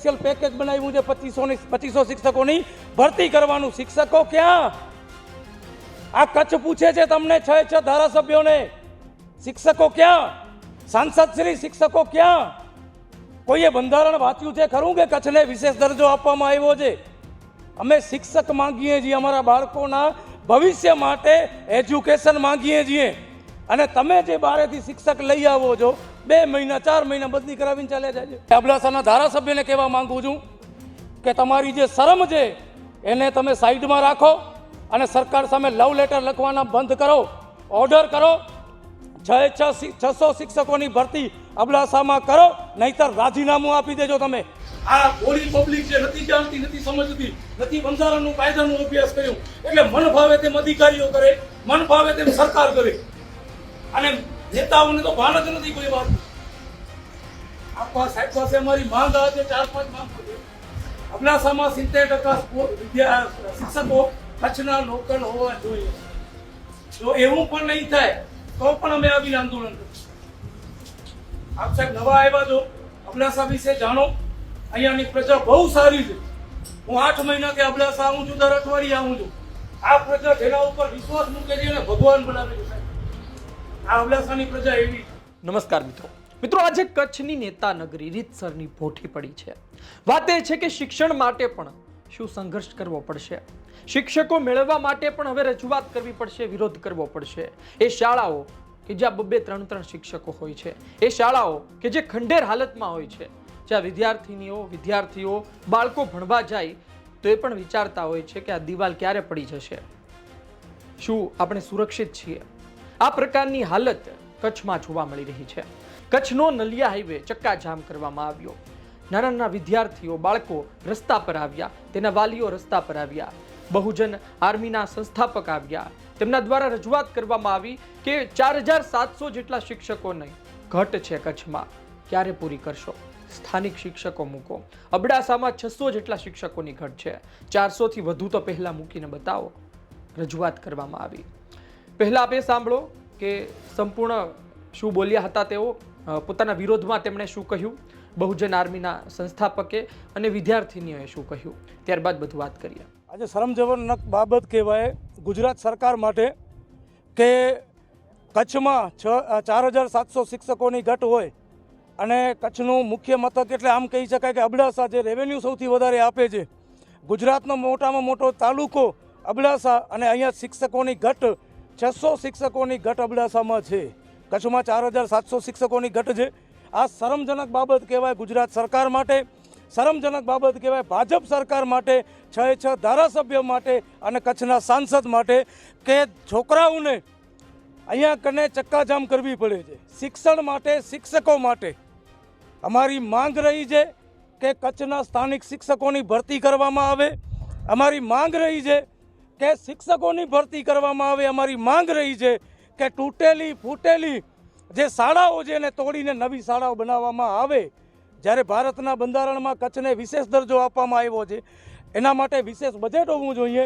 Special package બનાવ્યું છે પચીસોની પચીસો શિક્ષકોની? ભરતી કરવાનું શિક્ષકો ક્યાં? આ કચ્છ પૂછે છે તમને છ છ ધારાસભ્યોને. શિક્ષકો ક્યાં? સાંસદ શ્રી શિક્ષકો ક્યાં? કોઈએ બંધારણ વાંચ્યું છે ખરું કે કચ્છને વિશેષ દરજ્જો આપવામાં આવ્યો છે? અમે શિક્ષક માંગીએ છીએ અમારા બાળકોના ભવિષ્ય માટે એજ્યુકેશન માંગીએ છીએ. અને તમે જે બારેથી શિક્ષક લઈ આવો છો બે મહિના, ચાર મહિના બદલી કરાવીને ચાલ્યા જાય છે. અબડાસાના ધારાસભ્યને કહેવા માંગુ છું કે તમારી જે શરમ છે, એને તમે સાઈડમાં રાખો અને સરકાર સામે લવ લેટર લખવાના બંધ કરો, ઓર્ડર કરો, છ છસો શિક્ષકોની ભરતી અબડાસામાં કરો, નહીતર રાજીનામું આપી દેજો તમે. આ ગોળી પબ્લિક જે નથી જાણતી, નથી સમજતી, નથી બંધારણનું કાયદાનું અભ્યાસ કર્યું, એટલે મન ભાવે તેમ અધિકારીઓ કરે, મન ભાવે તેમ સરકાર કરે. અને નેતાઓને તો ભાન જ નથી કોઈ વાત. આપવા સાહેબ પાસે અમારી માંગ આજે ચાર, પાંચ માંગ અબડાસામાં સિત્તેર ટકા વિદ્યા શિક્ષકો કચ્છના લોકલ હોવા જોઈએ. જો એવું પણ નહીં થાય, તો પણ અમે આવી આંદોલન કરીશું. આપ સાહેબ નવા આવ્યા છો, અબડાસા વિશે જાણો. અહીંયાની પ્રજા બહુ સારી છે. હું આઠ મહિનાથી અબડાસા આવું છું, દર અઠવાડિયે આવું છું. આ પ્રજા જેના ઉપર વિશ્વાસ મૂકે છે, એને ભગવાન બનાવે છે અબડાસાની પ્રજા એવી. નમસ્કાર મિત્રો. મિત્રો, આજે કચ્છની નેતા નગરી રીતસરની ભોઠી પડી છે. વાત એ છે કે શિક્ષણ માટે પણ શું સંઘર્ષ કરવો પડશે? શિક્ષકો મેળવવા માટે પણ હવે રજૂઆત કરવી પડશે, વિરોધ કરવો પડશે. એ શાળાઓ કે જ્યાં બબ્બે ત્રણ ત્રણ શિક્ષકો હોય છે. એ શાળાઓ કે જે ખંડેર હાલતમાં હોય છે. જ્યાં વિદ્યાર્થીનીઓ, વિદ્યાર્થીઓ, બાળકો ભણવા જાય, તો એ પણ વિચારતા હોય છે કે આ દિવાલ ક્યારે પડી જશે? શું આપણે સુરક્ષિત છીએ? આ પ્રકારની હાલત કચ્છમાં જોવા મળી રહી છે. કચ્છનો નલિયા હાઈવે ચક્કાજામ કરવામાં આવ્યો. નાના નાના વિદ્યાર્થીઓ, બાળકો રસ્તા પર આવ્યા, તેના વાલીઓ રસ્તા પર આવ્યા. બહુજન આર્મીના સંસ્થાપક આવ્યા. તેમના દ્વારા રજૂઆત કરવામાં આવી કે ચાર હજાર સાતસો જેટલા શિક્ષકોને ઘટ છે કચ્છમાં. ક્યારે પૂરી કરશો? સ્થાનિક શિક્ષકો મૂકો. અબડાસામાં છસો જેટલા શિક્ષકોની ઘટ છે. ચારસોથી વધુ તો પહેલાં મૂકીને બતાવો. રજૂઆત કરવામાં આવી. પહેલાં આપે સાંભળો. કે સંપૂર્ણ શું બોલ્યા હતા તેઓ પોતાના વિરોધમાં તેમણે શું કહ્યું, બહુજન આર્મીના સંસ્થાપકે અને વિદ્યાર્થીનીઓએ શું કહ્યું, ત્યારબાદ બધું વાત કરીએ. આજે શરમજનક બાબત કહેવાય, ગુજરાત સરકાર માટે કે કચ્છમાં છ ચાર હજાર સાતસો શિક્ષકોની ઘટ હોય અને કચ્છનું મુખ્ય મથક એટલે આમ કહી શકાય કે અબડાસા જે રેવન્યુ સૌથી વધારે આપે છે. ગુજરાતનો મોટામાં મોટો તાલુકો અબડાસા અને અહીંયા શિક્ષકોની ઘટ છસો શિક્ષકોની ઘટ અબડાસામાં છે. કચ્છમાં ચાર હજાર સાતસો શિક્ષકોની ઘટ છે. આ શરમજનક બાબત કહેવાય ગુજરાત સરકાર માટે. શરમજનક બાબત કહેવાય ભાજપ સરકાર માટે, છ છ ધારાસભ્ય માટે અને કચ્છના સાંસદ માટે કે છોકરાઓને અહીંયા કને ચક્કાજામ કરવી પડે છે. શિક્ષણ માટે, શિક્ષકો માટે અમારી માંગ રહી છે કે કચ્છના સ્થાનિક શિક્ષકોની ભરતી કરવામાં આવે. અમારી માંગ રહી છે કે શિક્ષકોની ભરતી કરવામાં આવે, અમારી માંગ રહી છે કે તૂટેલી, ફૂટેલી જે શાળાઓ છે એને તોડીને નવી શાળાઓ બનાવવામાં આવે. જ્યારે ભારતના બંધારણમાં કચ્છને વિશેષ દરજ્જો આપવામાં આવ્યો છે, એના માટે વિશેષ બજેટ હોવું જોઈએ,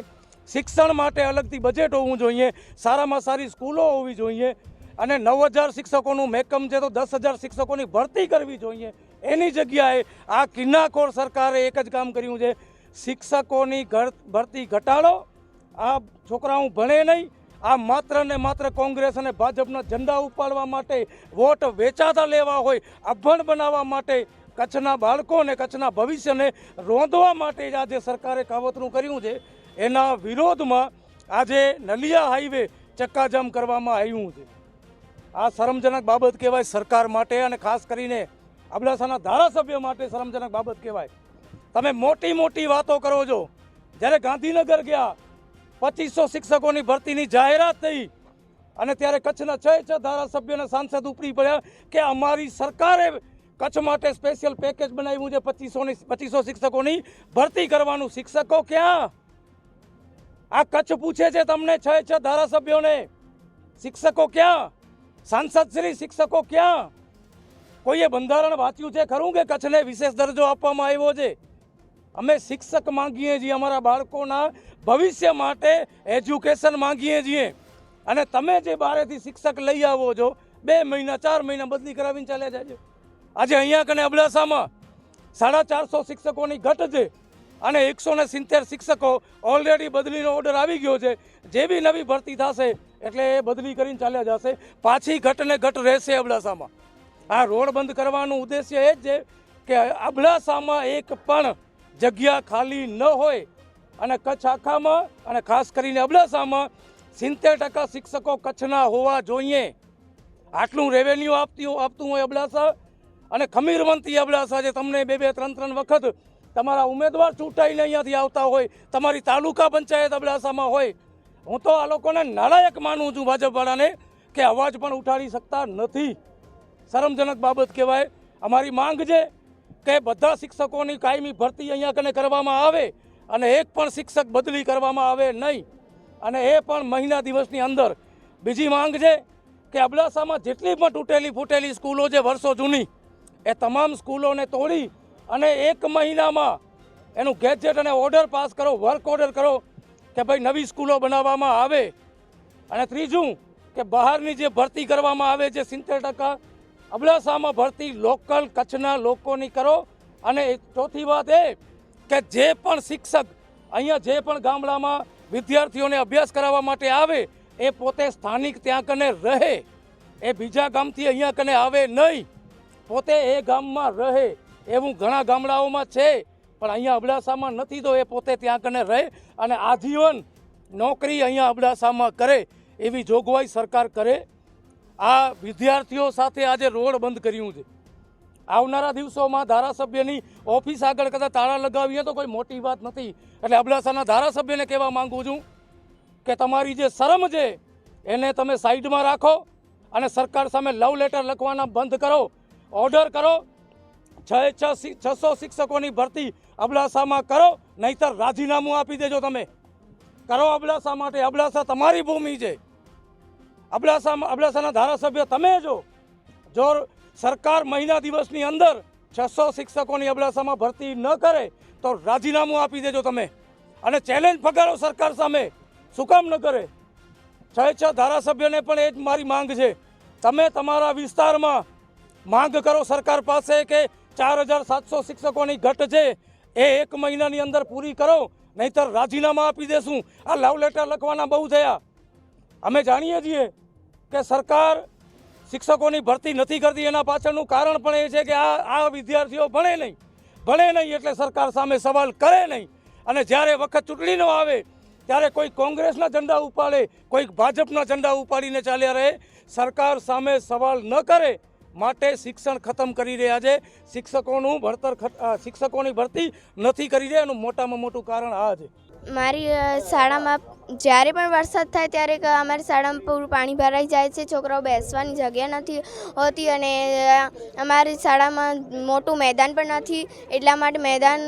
શિક્ષણ માટે અલગથી બજેટ હોવું જોઈએ, સારામાં સારી સ્કૂલો હોવી જોઈએ, અને નવ હજાર શિક્ષકોનું મેકમ છે તો દસ હજાર શિક્ષકોની ભરતી કરવી જોઈએ. એની જગ્યાએ આ કિન્નાખોર સરકારે એક જ કામ કર્યું છે, શિક્ષકોની ભરતી ઘટાડો આ છોકરાઓ ભણે નહીં. આ માત્ર ને માત્ર કોંગ્રેસ અને ભાજપના ઝંડા ઉપાડવા માટે વોટ વેચાતા લેવા હોય, અભણ બનાવવા માટે, કચ્છના બાળકોને, કચ્છના ભવિષ્યને રોંધવા માટે જ આજે સરકારે કાવતરું કર્યું છે. એના વિરોધમાં આજે નલિયા હાઈવે ચક્કાજામ કરવામાં આવ્યું છે. આ શરમજનક બાબત કહેવાય સરકાર માટે અને ખાસ કરીને અબડાસાના ધારાસભ્ય માટે શરમજનક બાબત કહેવાય. તમે મોટી મોટી વાતો કરો છો. જ્યારે ગાંધીનગર ગયા પચીસો શિક્ષકોની ભરતીની જાહેરાત થઈ. અને ત્યારે કચ્છના છ છ ધારાસભ્યોના સાંસદ ઉપરી પડ્યા કે અમારી સરકારે કચ્છ માટે સ્પેશિયલ પેકેજ બનાવ્યું છે પચીસોની, પચીસો શિક્ષકોની ભરતી કરવાનું. શિક્ષકો ક્યાં? આ કચ્છ પૂછે છે તમને છ છ ધારાસભ્યોને. શિક્ષકો ક્યાં? સાંસદ શ્રી શિક્ષકો ક્યાં? કોઈએ બંધારણ વાંચ્યું છે ખરું કે કચ્છને વિશેષ દરજ્જો આપવામાં આવ્યો છે? અમે શિક્ષક માંગીએ છીએ અમારા બાળકોના ભવિષ્ય માટે એજ્યુકેશન માંગીએ છીએ. અને તમે જે બારેથી શિક્ષક લઈ આવો છો, બે મહિના, ચાર મહિના બદલી કરાવીને ચાલ્યા જાય આજે અહીંયા કને અબડાસામાં સાડા ચારસો શિક્ષકોની ઘટ છે અને એકસો ને સિત્તેર શિક્ષકો ઓલરેડી બદલીનો ઓર્ડર આવી ગયો છે. જે બી નવી ભરતી થશે એટલે એ બદલી કરીને ચાલ્યા જશે. પાછી ઘટને ઘટ રહેશે અબડાસામાં. આ રોડ બંધ કરવાનો ઉદ્દેશ્ય એ જ છે કે અબડાસામાં એક પણ જગ્યા ખાલી ન હોય અને કચ્છ આખામાં અને ખાસ કરીને અબડાસામાં સિત્તેર ટકા શિક્ષકો કચ્છના હોવા જોઈએ. આટલું રેવન્યુ આપતી આપતું હોય અબડાસા અને ખમીરવંતી અબડાસા જે તમને બે બે, ત્રણ ત્રણ વખત તમારા ઉમેદવાર ચૂંટાઈને અહીંયાથી આવતા હોય, તમારી તાલુકા પંચાયત અબડાસામાં હોય. હું તો આ લોકોને નાલાયક માનું છું ભાજપવાળાને કે અવાજ પણ ઉઠાડી શકતા નથી. શરમજનક બાબત કહેવાય. અમારી માંગ છે કે બધા શિક્ષકોની કાયમી ભરતી અહીંયા કને કરવામાં આવે અને એક પણ શિક્ષક બદલી કરવામાં આવે નહીં. અને એ પણ મહિના દિવસની અંદર. બીજી માંગ છે કે અબડાસામાં જેટલી પણ તૂટેલી ફૂટેલી સ્કૂલો છે વર્ષો જૂની, એ તમામ સ્કૂલોને તોડી અને એક મહિનામાં એનું ગેજેટ અને ઓર્ડર પાસ કરો, વર્ક ઓર્ડર કરો કે ભાઈ નવી સ્કૂલો બનાવવામાં આવે. અને ત્રીજું કે બહારની જે ભરતી કરવામાં આવે છે સિત્તેર ટકા અબડાસામાં ભરતી લોકલ કચ્છના લોકોની કરો. અને ચોથી વાત એ કે જે પણ શિક્ષક અહીંયા જે પણ ગામડામાં વિદ્યાર્થીઓને અભ્યાસ કરાવવા માટે આવે, એ પોતે સ્થાનિક ત્યાં કને રહે. એ બીજા ગામથી અહીંયા કને આવે નહીં. પોતે એ ગામમાં રહે. એવું ઘણા ગામડાઓમાં છે. પણ અહીંયા અબડાસામાં નથી તો એ પોતે ત્યાં કને રહે અને આજીવન નોકરી અહીંયા અબડાસામાં કરે. એવી જોગવાઈ સરકાર કરે. આ વિદ્યાર્થીઓ સાથે આજે રોડ બંધ કર્યું છે. આવનારા દિવસોમાં ધારાસભ્યની ઓફિસ આગળ કદાચ તાળા લગાવીએ તો કોઈ મોટી વાત નથી. એટલે અબડાસાના ધારાસભ્યને કહેવા માંગુ છું કે તમારી જે શરમ છે, એને તમે સાઈડમાં રાખો અને સરકાર સામે લવ લેટર લખવાના બંધ કરો, ઓર્ડર કરો, છ છસો શિક્ષકોની ભરતી અબડાસામાં કરો, નહીતર રાજીનામું આપી દેજો તમે. કરો અબડાસા માટે, અબડાસા તમારી ભૂમિ છે. અબડાસામાં અબડાસાના ધારાસભ્ય તમે જો જો સરકાર મહિના દિવસની અંદર છસો શિક્ષકોની અબડાસામાં ભરતી ન કરે, તો રાજીનામું આપી દેજો તમે. અને ચેલેન્જ ફગાડો સરકાર સામે. શું કામ ન કરે? છ છ ધારાસભ્યને પણ એ જ મારી માંગ છે. તમે તમારા વિસ્તારમાં માંગ કરો સરકાર પાસે કે ચાર હજાર સાતસો શિક્ષકોની ઘટ છે, એ એક મહિનાની અંદર પૂરી કરો, નહીતર રાજીનામા આપી દેશું. આ લવ લેટર લખવાના બહુ થયા. અમે જાણીએ છીએ કે સરકાર શિક્ષકોની ભરતી નથી કરતી, એના પાછળનું કારણ પણ એ છે કે આ આ વિદ્યાર્થીઓ ભણે નહીં. ભણે નહીં એટલે સરકાર સામે સવાલ કરે નહીં. અને જ્યારે વખત ચૂંટણીનો આવે, ત્યારે કોઈ કોંગ્રેસના ઝંડા ઉપાડે, કોઈ ભાજપના ઝંડા ઉપાડીને ચાલ્યા રહે, સરકાર સામે સવાલ ન કરે માટે શિક્ષણ ખતમ કરી રહ્યા છે. શિક્ષકોનું ભણતર શિક્ષકોની ભરતી નથી કરી રહ્યા, એનું મોટામાં મોટું કારણ આ છે. મારી શાળામાં જ્યારે પણ વરસાદ થાય ત્યારે અમારી શાળામાં પૂરું પાણી ભરાઈ જાય છે. છોકરાઓ બેસવાની જગ્યા નથી હોતી અને અમારી શાળામાં મોટું મેદાન પણ નથી. એટલા માટે મેદાન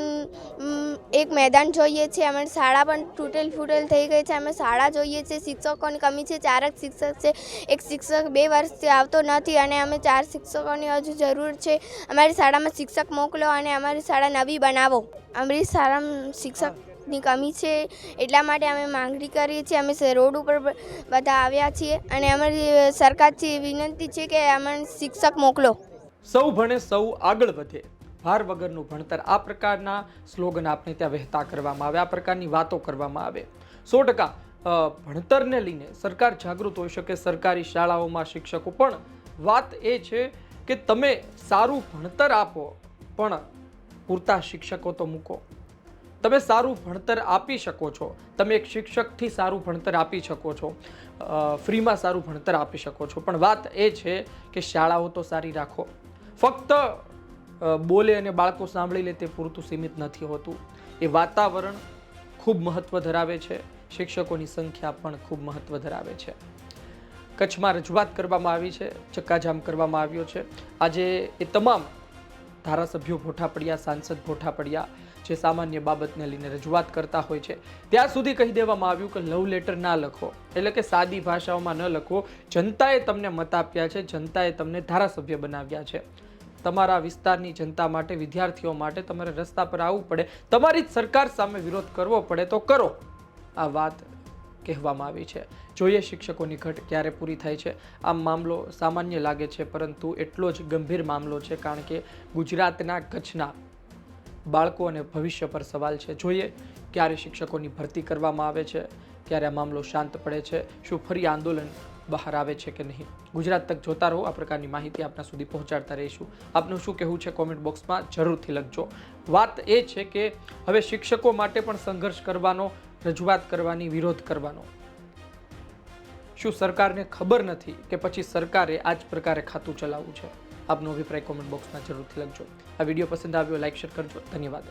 એક મેદાન જોઈએ છે. અમારી શાળા પણ તૂટેલ ફૂટેલ થઈ ગઈ છે. અમે શાળા જોઈએ છે. શિક્ષકોની કમી છે. ચાર જ શિક્ષક છે. એક શિક્ષક બે વર્ષથી આવતો નથી અને અમે ચાર શિક્ષકોની હજુ જરૂર છે. અમારી શાળામાં શિક્ષક મોકલો અને અમારી શાળા નવી બનાવો. અમારી શાળામાં શિક્ષકની કમી છે એટલા માટે અમે માંગણી કરીએ છીએ. અમે રોડ ઉપર બધા આવ્યા છીએ અને અમારી સરકારથી વિનંતી છે કે અમને શિક્ષક મોકલો. સૌ ભણે સૌ આગળ વધે. ભાર વગરનું ભણતર આ પ્રકારના સ્લોગન આપણે ત્યાં વહેતા કરવામાં આવે, આ પ્રકારની વાતો કરવામાં આવે. સો ટકા ભણતરને લઈને સરકાર જાગૃત હોઈ શકે, સરકારી શાળાઓમાં શિક્ષકો પણ વાત એ છે કે તમે સારું ભણતર આપો, પણ પૂરતા શિક્ષકો તો મૂકો. તમે સારું ભણતર આપી શકો છો. તમે એક શિક્ષકથી સારું ભણતર આપી શકો છો. ફ્રીમાં સારું ભણતર આપી શકો છો. પણ વાત એ છે કે શાળાઓ તો સારી રાખો. ફક્ત બોલે અને બાળકો સાંભળી લે તે પૂરતું સીમિત નથી હોતું. એ વાતાવરણ ખૂબ મહત્ત્વ ધરાવે છે. શિક્ષકોની સંખ્યા પણ ખૂબ મહત્ત્વ ધરાવે છે. કચ્છમાં રજૂઆત કરવામાં આવી છે. ચક્કાજામ કરવામાં આવ્યો છે. આજે એ તમામ ધારાસભ્યો ભોઠા પડ્યા, સાંસદ ભોઠા પડ્યા, જે સામાન્ય બાબતને લઈને રજૂઆત કરતા હોય છે. ત્યાં સુધી કહી દેવામાં આવ્યું કે લવ લેટર ના લખો. એટલે કે સાદી ભાષાઓમાં ન લખો. જનતાએ તમને મત આપ્યા છે, જનતાએ તમને ધારાસભ્ય બનાવ્યા છે. તમારા વિસ્તારની જનતા માટે, વિદ્યાર્થીઓ માટે તમારે રસ્તા પર આવવું પડે. તમારી જ સરકાર સામે વિરોધ કરવો પડે તો કરો. આ વાત કહેવામાં આવી છે. જોઈએ શિક્ષકોની ઘટ ક્યારે પૂરી થાય છે. આ મામલો સામાન્ય લાગે છે, પરંતુ એટલો જ ગંભીર મામલો છે કારણ કે ગુજરાતના કચ્છના બાળકો અને ભવિષ્ય પર સવાલ છે. જોઈએ ક્યારે શિક્ષકોની ભરતી કરવામાં આવે છે, ક્યારે આ મામલો શાંત પડે છે, શું ફરી આંદોલન બહાર આવે છે કે નહીં. ગુજરાત તક જોતા રહો, આ પ્રકારની માહિતી આપના સુધી પહોંચાડતા રહીશું. આપનું શું કહેવું છે કોમેન્ટ બોક્સમાં જરૂરથી લખજો. વાત એ છે કે હવે શિક્ષકો માટે પણ સંઘર્ષ કરવાનો રજૂઆત કરવાની, વિરોધ કરવાનો. શું સરકારને ખબર નથી કે પછી સરકારે આ જ પ્રકારે ખાતું ચલાવવું છે? આપનો અભિપ્રાય કોમેન્ટ બોક્સમાં જરૂરથી લખજો. આ વીડિયો પસંદ આવ્યો લાઈક શેર કરજો. ધન્યવાદ.